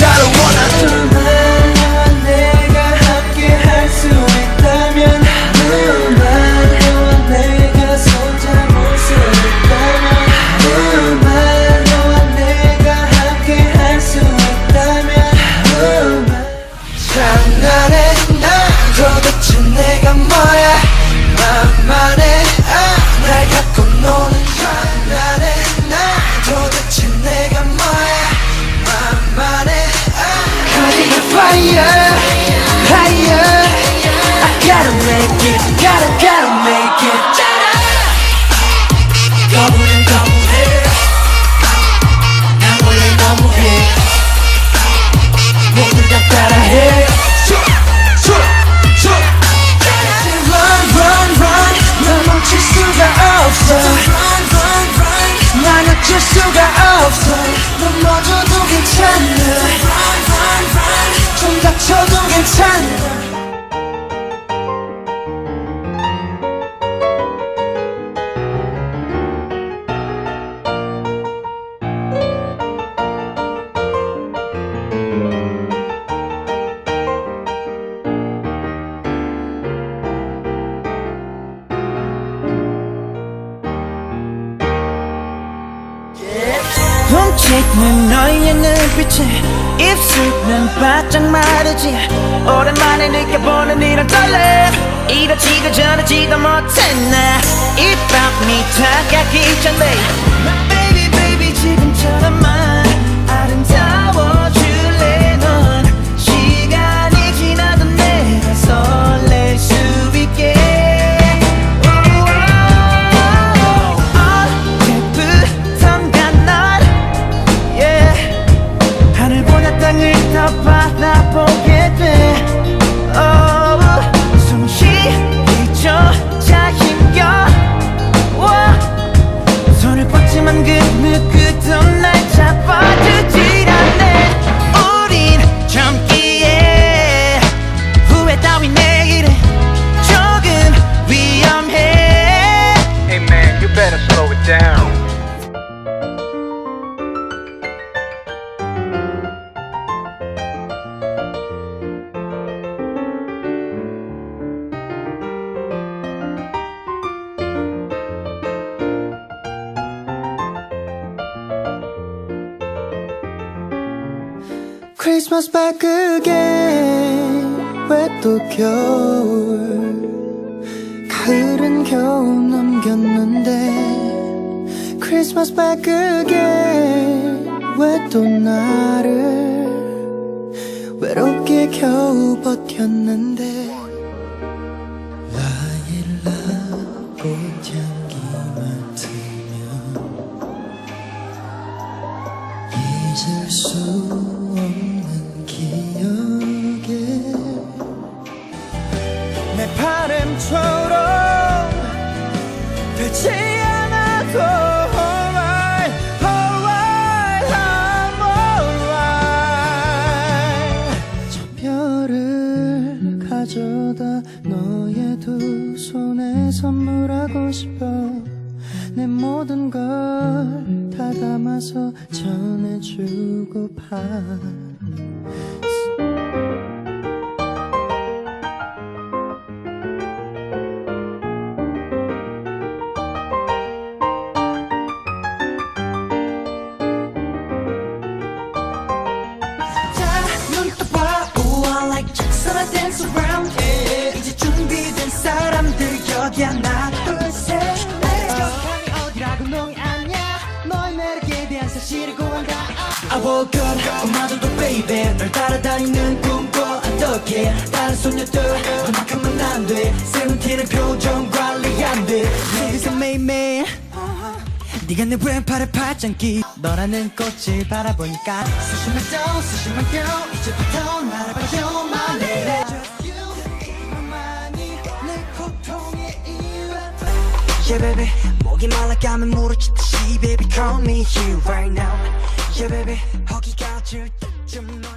네가 훔치는 너의 눈빛에 입술은 바짝 마르지. 오랜만에 느껴보는 이런 떨림. 이렇지가 저렇지도 못했나 이 밤이 다가기 전에. My baby baby 지금처럼 크리스마스 again 왜또 겨울. 가을은 겨우 넘겼는데 크리스마스 again 왜또 나를 외롭게 겨우 버텼는데. 잊을 수 않아도 alright. 저 별을 가져다 너의 두 손에 선물하고 싶어. 내 모든 걸 다 담아서 전해주고파 여기 하나 둘셋 감이 어디라고 농이 아니야 너의 매력에 대한 사실을 고한다. I woke up 엄마들도 baby. 널 따라다니는 꿈꿔 어떡해 다른 소녀들 너만큼은 안돼. 세븐틴의 표정 관리 안돼 여기서 매일매일 네가 내 왼팔에 팔짱 끼. 너라는 꽃을 바라보니까 수심만 더 수심만 더 이제 Yeah baby 목이 말라가면 무릎짓듯이 Baby call me here right now Yeah baby 허기가 질 때쯤 너